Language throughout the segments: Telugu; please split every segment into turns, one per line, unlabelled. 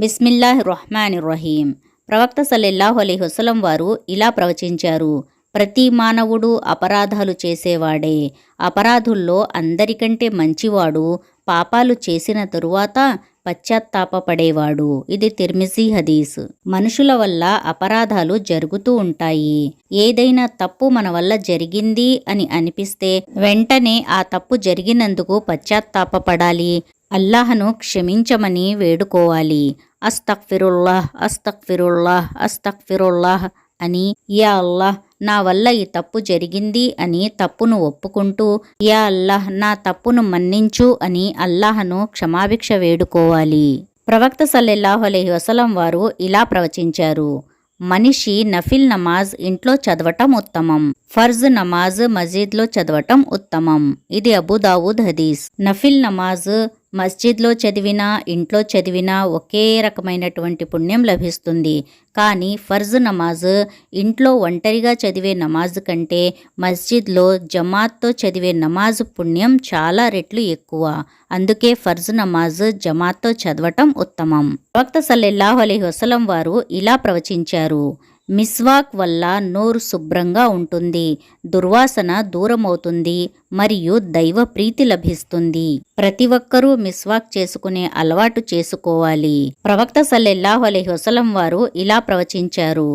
బిస్మిల్లాహ్ రహమాన్ రహీం ప్రవక్త సల్లెల్లాహు అలీ హుసలం వారు ఇలా ప్రవచించారు. ప్రతి మానవుడు అపరాధాలు చేసేవాడే. అపరాధుల్లో అందరికంటే మంచివాడు పాపాలు చేసిన తరువాత పశ్చాత్తాపపడేవాడు. ఇది తిర్మిజీ హదీస్. మనుషుల వల్ల అపరాధాలు జరుగుతూ ఉంటాయి. ఏదైనా తప్పు మన వల్ల జరిగింది అని అనిపిస్తే వెంటనే ఆ తప్పు జరిగినందుకు పశ్చాత్తాపపడాలి. అల్లాహను క్షమించమని వేడుకోవాలి. అస్తక్ఫిరుల్లాహ్ అస్తక్ఫిరుల్లాహ్ అస్తక్ఫిరుల్లాహ్ అని యా అల్లాహ్ నా వల్ల ఈ తప్పు జరిగింది అని తప్పును ఒప్పుకుంటూ యా అల్లాహ్ నా తప్పును మన్నించు అని అల్లాహను క్షమాభిక్ష వేడుకోవాలి. ప్రవక్త సల్లెల్లాహు అలహి వసలం వారు ఇలా ప్రవచించారు. మనిషి నఫిల్ నమాజ్ ఇంట్లో చదవటం ఉత్తమం. ఫర్జ్ నమాజ్ మజీద్లో చదవటం ఉత్తమం. ఇది అబుదావుద్ హదీస్. నఫిల్ నమాజ్ మస్జిద్లో చదివినా ఇంట్లో చదివినా ఒకే రకమైనటువంటి పుణ్యం లభిస్తుంది. కానీ ఫర్జ్ నమాజ్ ఇంట్లో ఒంటరిగా చదివే నమాజ్ కంటే మస్జిద్లో జమాత్తో చదివే నమాజ్ పుణ్యం చాలా రెట్లు ఎక్కువ. అందుకే ఫర్జ్ నమాజ్ జమాత్తో చదవటం ఉత్తమం. ప్రవక్త సల్లెల్లాహు అలీ వసలం వారు ఇలా ప్రవచించారు. మిస్వాక్ వల్ల నోరు శుభ్రంగా ఉంటుంది దుర్వాసన దూరమవుతుంది మరియు దైవ ప్రీతి లభిస్తుంది. ప్రతి ఒక్కరూ మిస్వాక్ చేసుకునే అలవాటు చేసుకోవాలి. ప్రవక్త సల్లెల్లాహు అలైహి వసలం వారు ఇలా ప్రవచించారు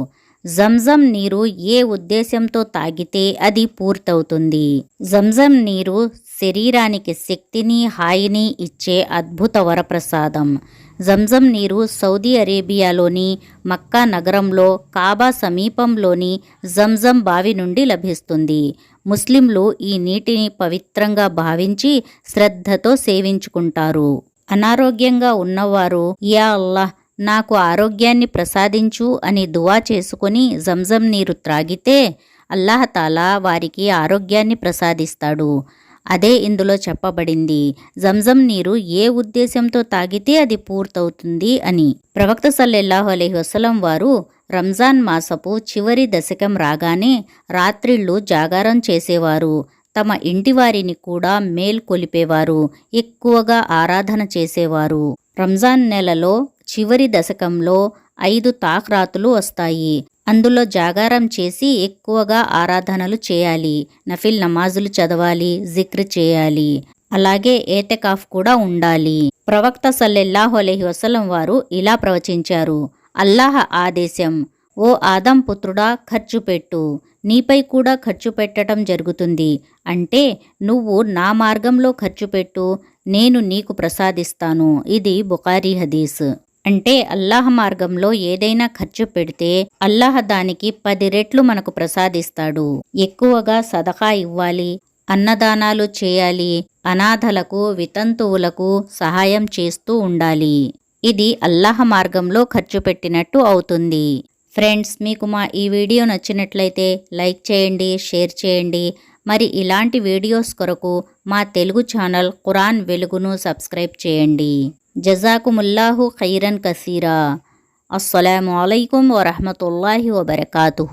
జంజం నీరు ఏ ఉద్దేశంతో తాగితే అది పూర్తవుతుంది. జంజం నీరు శరీరానికి శక్తిని హాయిని ఇచ్చే అద్భుత వరప్రసాదం. జంజం నీరు సౌదీ అరేబియాలోని మక్కా నగరంలో కాబా సమీపంలోని జంజం బావి నుండి లభిస్తుంది. ముస్లింలు ఈ నీటిని పవిత్రంగా భావించి శ్రద్ధతో సేవించుకుంటారు. అనారోగ్యంగా ఉన్నవారు యా అల్లాహ్ నాకు ఆరోగ్యాన్ని ప్రసాదించు అని దువా చేసుకుని జంజం నీరు త్రాగితే అల్లాహతాలా వారికి ఆరోగ్యాన్ని ప్రసాదిస్తాడు. అదే ఇందులో చెప్పబడింది జంజం నీరు ఏ ఉద్దేశంతో తాగితే అది పూర్తవుతుంది అని. ప్రవక్త సల్లెల్లాహు అలహి వసలం వారు రంజాన్ మాసపు చివరి దశకం రాగానే రాత్రిళ్ళు జాగారం చేసేవారు. తమ ఇంటివారిని కూడా మేల్కొలిపేవారు ఎక్కువగా ఆరాధన చేసేవారు. రంజాన్ నెలలో చివరి దశకంలో ఐదు తాక్రాతులు వస్తాయి. అందులో జాగారం చేసి ఎక్కువగా ఆరాధనలు చేయాలి. నఫిల్ నమాజులు చదవాలి జిక్ర్ చేయాలి. అలాగే ఏతకాఫ్ కూడా ఉండాలి. ప్రవక్త సల్లెల్లాహు వసలం వారు ఇలా ప్రవచించారు. అల్లాహ ఆదేశం ఓ ఆదం పుత్రుడా ఖర్చు పెట్టు. నీపై కూడా ఖర్చు పెట్టడం జరుగుతుంది. అంటే నువ్వు నా మార్గంలో ఖర్చు పెట్టు నేను నీకు ప్రసాదిస్తాను. ఇది బుకారీ హదీస్. అంటే అల్లాహ్ మార్గంలో ఏదైనా ఖర్చు పెడితే అల్లాహ్ దానికి పది రెట్లు మనకు ప్రసాదిస్తాడు. ఎక్కువగా సదహా ఇవ్వాలి అన్నదానాలు చేయాలి అనాథలకు వితంతువులకు సహాయం చేస్తూ ఉండాలి. ఇది అల్లాహ్ మార్గంలో ఖర్చు పెట్టినట్టు అవుతుంది. ఫ్రెండ్స్ మీకు మా ఈ వీడియో నచ్చినట్లయితే లైక్ చేయండి షేర్ చేయండి. మరి ఇలాంటి వీడియోస్ కొరకు మా తెలుగు ఛానల్ ఖురాన్ వెలుగును సబ్స్క్రైబ్ చేయండి. جزاكم الله خيرا كثيرا. السلام عليكم ورحمة الله وبركاته.